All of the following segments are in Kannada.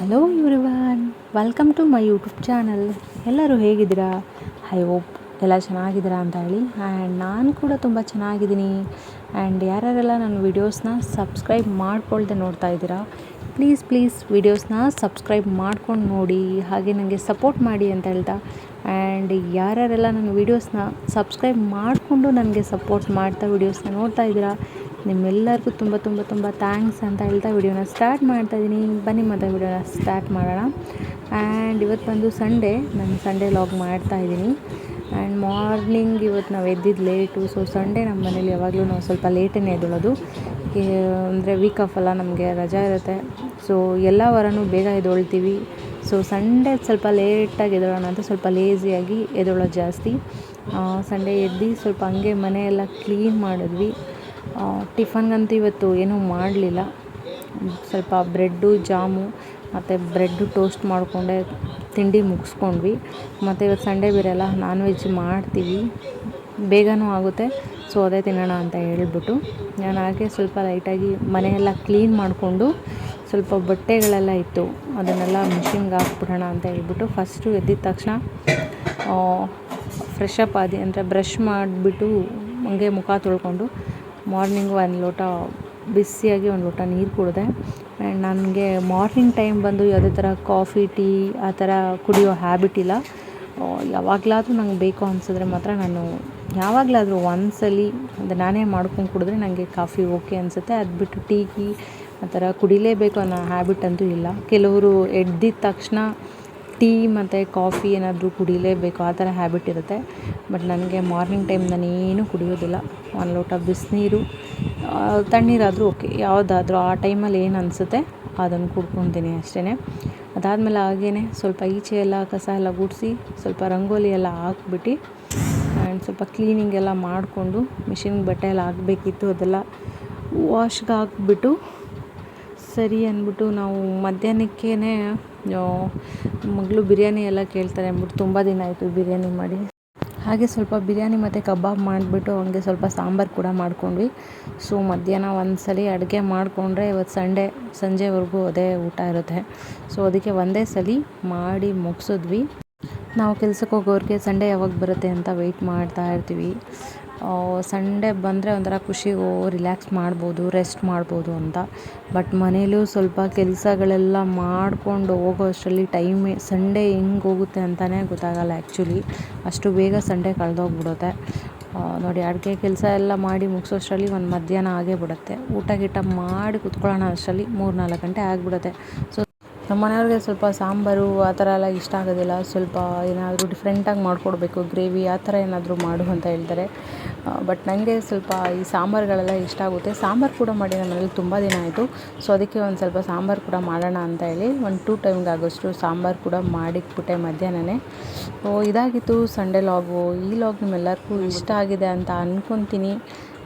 Hello everyone welcome to my YouTube channel ಎಲ್ಲರೂ ಹೇಗಿದ್ದೀರಾ? ಐ ಹೋಪ್ ಎಲ್ಲ ಚೆನ್ನಾಗಿದ್ದೀರಾ ಅಂತ ಹೇಳಿ. ಆ್ಯಂಡ್ ನಾನು ಕೂಡ ತುಂಬ ಚೆನ್ನಾಗಿದ್ದೀನಿ. ಆ್ಯಂಡ್ ಯಾರ್ಯಾರೆಲ್ಲ ನನ್ನ ವೀಡಿಯೋಸ್ನ ಸಬ್ಸ್ಕ್ರೈಬ್ ಮಾಡ್ಕೊಳ್ದೆ ನೋಡ್ತಾ ಇದ್ದೀರಾ ಪ್ಲೀಸ್ ಪ್ಲೀಸ್ ವೀಡಿಯೋಸ್ನ ಸಬ್ಸ್ಕ್ರೈಬ್ ಮಾಡ್ಕೊಂಡು ನೋಡಿ, ಹಾಗೆ ನನಗೆ ಸಪೋರ್ಟ್ ಮಾಡಿ ಅಂತ ಹೇಳ್ತಾ. ಆ್ಯಂಡ್ ಯಾರ್ಯಾರೆಲ್ಲ ನನ್ನ ವೀಡಿಯೋಸ್ನ ಸಬ್ಸ್ಕ್ರೈಬ್ ಮಾಡಿಕೊಂಡು ನನಗೆ ಸಪೋರ್ಟ್ ಮಾಡ್ತಾ ವೀಡಿಯೋಸ್ನ ನೋಡ್ತಾ ಇದ್ದೀರಾ ನಿಮ್ಮೆಲ್ಲರಿಗೂ ತುಂಬ ತುಂಬ ತುಂಬ ಥ್ಯಾಂಕ್ಸ್ ಅಂತ ಹೇಳ್ತಾ ವಿಡಿಯೋನ ಸ್ಟಾರ್ಟ್ ಮಾಡ್ತಾ ಇದ್ದೀನಿ. ಬನ್ನಿ ಮತ್ತೆ ವಿಡಿಯೋನ ಸ್ಟಾರ್ಟ್ ಮಾಡೋಣ. ಆ್ಯಂಡ್ ಇವತ್ತು ಬಂದು ಸಂಡೇ ನಾನು ಸಂಡೇ ಲಾಗ್ ಮಾಡ್ತಾ ಇದ್ದೀನಿ. ಆ್ಯಂಡ್ ಮಾರ್ನಿಂಗ್ ಇವತ್ತು ನಾವು ಎದ್ದಿದ್ದು ಲೇಟು ಸೊ ಸಂಡೇ ನಮ್ಮ ಮನೇಲಿ ಯಾವಾಗಲೂ ನಾವು ಸ್ವಲ್ಪ ಲೇಟೇ ಎದ್ದೇಳೋದು. ಅಂದರೆ ವೀಕ್ ಆಫ್ ಅಲ್ಲ, ನಮಗೆ ರಜಾ ಇರುತ್ತೆ. ಸೊ ಎಲ್ಲ ವಾರನೂ ಬೇಗ ಎದ್ದೇಳ್ತೀವಿ. ಸೊ ಸಂಡೇ ಸ್ವಲ್ಪ ಲೇಟಾಗಿ ಎದ್ದೇಳೋಣ ಅಂತ ಸ್ವಲ್ಪ ಲೇಸಿಯಾಗಿ ಎದ್ದೇಳೋದು ಜಾಸ್ತಿ. ಸಂಡೇ ಎದ್ದು ಸ್ವಲ್ಪ ಹಂಗೆ ಮನೆಯೆಲ್ಲ ಕ್ಲೀನ್ ಮಾಡಿದ್ವಿ. ಟಿಫನ್ಗಂತೂ ಇವತ್ತು ಏನೂ ಮಾಡಲಿಲ್ಲ. ಸ್ವಲ್ಪ ಬ್ರೆಡ್ಡು, ಜಾಮು, ಮತ್ತು ಬ್ರೆಡ್ಡು ಟೋಸ್ಟ್ ಮಾಡಿಕೊಂಡೆ, ತಿಂಡಿ ಮುಗಿಸ್ಕೊಂಡ್ವಿ. ಮತ್ತು ಇವತ್ತು ಸಂಡೇ ಬೇರೆ ಅಲ್ಲ ನಾನ್ ವೆಜ್ ಮಾಡ್ತೀವಿ. ಬೇಗನೂ ಆಗುತ್ತೆ, ಸೊ ಅದೇ ತಿನ್ನೋಣ ಅಂತ ಹೇಳಿಬಿಟ್ಟು. ನಾನು ಹಾಗೆ ಸ್ವಲ್ಪ ಲೈಟಾಗಿ ಮನೆಯೆಲ್ಲ ಕ್ಲೀನ್ ಮಾಡಿಕೊಂಡು ಸ್ವಲ್ಪ ಬಟ್ಟೆಗಳೆಲ್ಲ ಇತ್ತು. ಅದನ್ನೆಲ್ಲ ಮಿಷಿನ್ಗೆ ಹಾಕ್ಬಿಡೋಣ ಅಂತ ಹೇಳ್ಬಿಟ್ಟು ಫಸ್ಟು ಎದ್ದಿದ ತಕ್ಷಣ ಫ್ರೆಶ್ ಅಪ್ ಆದಿ ಅಂದರೆ ಬ್ರಷ್ ಮಾಡಿಬಿಟ್ಟು ಹಂಗೆ ಮುಖ ತೊಳ್ಕೊಂಡು ಮಾರ್ನಿಂಗು ಒಂದು ಲೋಟ ಬಿಸಿಯಾಗಿ ಒಂದು ಲೋಟ ನೀರು ಕುಡಿದೆ. ಆ್ಯಂಡ್ ನನಗೆ ಮಾರ್ನಿಂಗ್ ಟೈಮ್ ಬಂದು ಯಾವುದೇ ಥರ ಕಾಫಿ, ಟೀ, ಆ ಥರ ಕುಡಿಯೋ ಹ್ಯಾಬಿಟ್ ಇಲ್ಲ. ಯಾವಾಗಲಾದ್ರೂ ನಂಗೆ ಬೇಕು ಅನಿಸಿದ್ರೆ ಮಾತ್ರ ನಾನು ಯಾವಾಗಲಾದರೂ ಒಂದ್ಸಲಿ ಅಂದರೆ ನಾನೇ ಮಾಡ್ಕೊಂಡು ಕುಡಿದ್ರೆ ನನಗೆ ಕಾಫಿ ಓಕೆ ಅನಿಸುತ್ತೆ. ಅದು ಬಿಟ್ಟು ಟೀ, ಗೀ ಆ ಥರ ಕುಡಿಲೇಬೇಕು ಅನ್ನೋ ಹ್ಯಾಬಿಟ್ ಅಂತೂ ಇಲ್ಲ. ಕೆಲವರು ಎದ್ದಿದ ತಕ್ಷಣ ಟೀ ಮತ್ತು ಕಾಫಿ ಏನಾದರೂ ಕುಡಿಲೇಬೇಕು, ಆ ಥರ ಹ್ಯಾಬಿಟ್ ಇರುತ್ತೆ. ಬಟ್ ನನಗೆ ಮಾರ್ನಿಂಗ್ ಟೈಮ್ ನಾನು ಏನೂ ಕುಡಿಯೋದಿಲ್ಲ. ಒಂದು ಲೋಟ ಬಿಸಿನೀರು ತಣ್ಣೀರಾದರೂ ಓಕೆ ಯಾವುದಾದ್ರೂ ಆ ಟೈಮಲ್ಲಿ ಏನು ಅನಿಸುತ್ತೆ ಅದನ್ನು ಕುಡ್ಕೊತೀನಿ ಅಷ್ಟೇ ಅದಾದಮೇಲೆ ಹಾಗೇ ಸ್ವಲ್ಪ ಈಚೆ ಎಲ್ಲ ಕಸ ಎಲ್ಲ ಗುಡಿಸಿ, ಸ್ವಲ್ಪ ರಂಗೋಲಿ ಎಲ್ಲ ಹಾಕ್ಬಿಟ್ಟು ಆ್ಯಂಡ್ ಸ್ವಲ್ಪ ಕ್ಲೀನಿಂಗ್ ಎಲ್ಲ ಮಾಡಿಕೊಂಡು ಮಿಷಿನ್ಗೆ ಬಟ್ಟೆ ಎಲ್ಲ ಹಾಕಬೇಕಿತ್ತು ಅದೆಲ್ಲ ವಾಶ್ಗೆ ಹಾಕ್ಬಿಟ್ಟು ಸರಿ ಅಂದ್ಬಿಟ್ಟು ನಾವು ಮಧ್ಯಾಹ್ನಕ್ಕೇ ಮಗಳು ಬಿರಿಯಾನಿ ಎಲ್ಲ ಕೇಳ್ತಾರೆ ಅಂದ್ಬಿಟ್ಟು ತುಂಬ ದಿನ ಆಯಿತು ಬಿರಿಯಾನಿ ಮಾಡಿ. ಹಾಗೆ ಸ್ವಲ್ಪ ಬಿರಿಯಾನಿ ಮತ್ತು ಕಬಾಬ್ ಮಾಡಿಬಿಟ್ಟು ಹಂಗೆ ಸ್ವಲ್ಪ ಸಾಂಬಾರು ಕೂಡ ಮಾಡ್ಕೊಂಡ್ವಿ. ಸೊ ಮಧ್ಯಾಹ್ನ ಒಂದು ಸಲ ಅಡುಗೆ ಮಾಡಿಕೊಂಡ್ರೆ ಇವತ್ತು ಸಂಡೇ, ಸಂಜೆವರೆಗೂ ಅದೇ ಊಟ ಇರುತ್ತೆ. ಸೊ ಅದಕ್ಕೆ ಒಂದೇ ಸಲ ಮಾಡಿ ಮುಗಿಸಿದ್ವಿ. ನಾವು ಕೆಲಸಕ್ಕೆ ಹೋಗೋರಿಗೆ ಸಂಡೇ ಯಾವಾಗ ಬರುತ್ತೆ ಅಂತ ವೆಯ್ಟ್ ಮಾಡ್ತಾ ಇರ್ತೀವಿ. ಸಂಡೇ ಬಂದರೆ ಒಂಥರ ಖುಷಿ, ಓ, ರಿಲ್ಯಾಕ್ಸ್ ಮಾಡ್ಬೋದು, ರೆಸ್ಟ್ ಮಾಡ್ಬೋದು ಅಂತ. ಬಟ್ ಮನೇಲೂ ಸ್ವಲ್ಪ ಕೆಲಸಗಳೆಲ್ಲ ಮಾಡಿಕೊಂಡು ಹೋಗೋ ಅಷ್ಟರಲ್ಲಿ ಟೈಮೇ, ಸಂಡೇ ಹೆಂಗೆ ಹೋಗುತ್ತೆ ಅಂತಲೇ ಗೊತ್ತಾಗಲ್ಲ ಆ್ಯಕ್ಚುಲಿ. ಅಷ್ಟು ಬೇಗ ಸಂಡೇ ಕಳೆದೋಗ್ಬಿಡುತ್ತೆ. ನೋಡಿ, ಅಡುಗೆ ಕೆಲಸ ಎಲ್ಲ ಮಾಡಿ ಮುಗಿಸೋಷ್ಟರಲ್ಲಿ ಒಂದು ಮಧ್ಯಾಹ್ನ ಆಗೇ ಬಿಡುತ್ತೆ. ಊಟ, ಗೀಟ ಮಾಡಿ ಕುತ್ಕೊಳ್ಳೋಣ ಅಷ್ಟರಲ್ಲಿ ಮೂರು ನಾಲ್ಕು ಗಂಟೆ ಆಗಿಬಿಡುತ್ತೆ. ಸೊ ನಮ್ಮ ಮನೆಯವ್ರಿಗೆ ಸ್ವಲ್ಪ ಸಾಂಬಾರು ಆ ಥರ ಎಲ್ಲ ಇಷ್ಟ ಆಗೋದಿಲ್ಲ. ಸ್ವಲ್ಪ ಏನಾದರೂ ಡಿಫ್ರೆಂಟಾಗಿ ಮಾಡಿಕೊಡ್ಬೇಕು. ಗ್ರೇವಿ ಆ ಥರ ಏನಾದರೂ ಮಾಡು ಅಂತ ಹೇಳ್ತಾರೆ. ಬಟ್ ನನಗೆ ಸ್ವಲ್ಪ ಈ ಸಾಂಬಾರುಗಳೆಲ್ಲ ಇಷ್ಟ ಆಗುತ್ತೆ. ಸಾಂಬಾರು ಕೂಡ ಮಾಡಿ ನಮ್ಮ ಮನೇಲಿ ತುಂಬ ದಿನ ಆಯಿತು. ಸೊ ಅದಕ್ಕೆ ಒಂದು ಸ್ವಲ್ಪ ಸಾಂಬಾರು ಕೂಡ ಮಾಡೋಣ ಅಂತ ಹೇಳಿ ಒಂದು ಟೂ ಟೈಮ್ಗೆ ಆಗೋಷ್ಟು ಸಾಂಬಾರು ಕೂಡ ಮಾಡಿಕ್ಬಿಟ್ಟೆ ಮಧ್ಯಾಹ್ನನೇ. ಇದಾಗಿತ್ತು ಸಂಡೇ ಲಾಗು ಈ ಲಾಗ್ ನಿಮ್ಮೆಲ್ಲರಿಗೂ ಇಷ್ಟ ಆಗಿದೆ ಅಂತ ಅಂದ್ಕೊತೀನಿ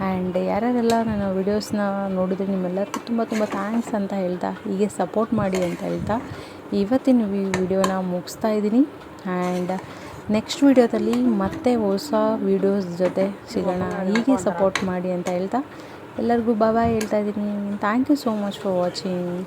ಆ್ಯಂಡ್ ಯಾರ್ಯಾರೆಲ್ಲ ನನ್ನ ವೀಡಿಯೋಸ್ನ ನೋಡಿದ್ರೆ ನಿಮ್ಮೆಲ್ಲರಿಗೂ ತುಂಬ ತುಂಬ ಥ್ಯಾಂಕ್ಸ್ ಅಂತ ಹೇಳ್ತಾ, ಹೀಗೆ ಸಪೋರ್ಟ್ ಮಾಡಿ ಅಂತ ಹೇಳ್ತಾ, ಇವತ್ತಿನ ವಿ ವಿಡಿಯೋನ ಮುಗಿಸ್ತಾ ಇದ್ದೀನಿ. ಆ್ಯಂಡ್ ನೆಕ್ಸ್ಟ್ ವಿಡಿಯೋದಲ್ಲಿ ಮತ್ತೆ ಹೊಸ ವೀಡಿಯೋಸ್ ಜೊತೆ ಸಿಗೋಣ. ಹೀಗೆ ಸಪೋರ್ಟ್ ಮಾಡಿ ಅಂತ ಹೇಳ್ತಾ, ಎಲ್ಲರಿಗೂ ಬಾಯ್ ಹೇಳ್ತಾ ಇದ್ದೀನಿ. Thank you so much for watching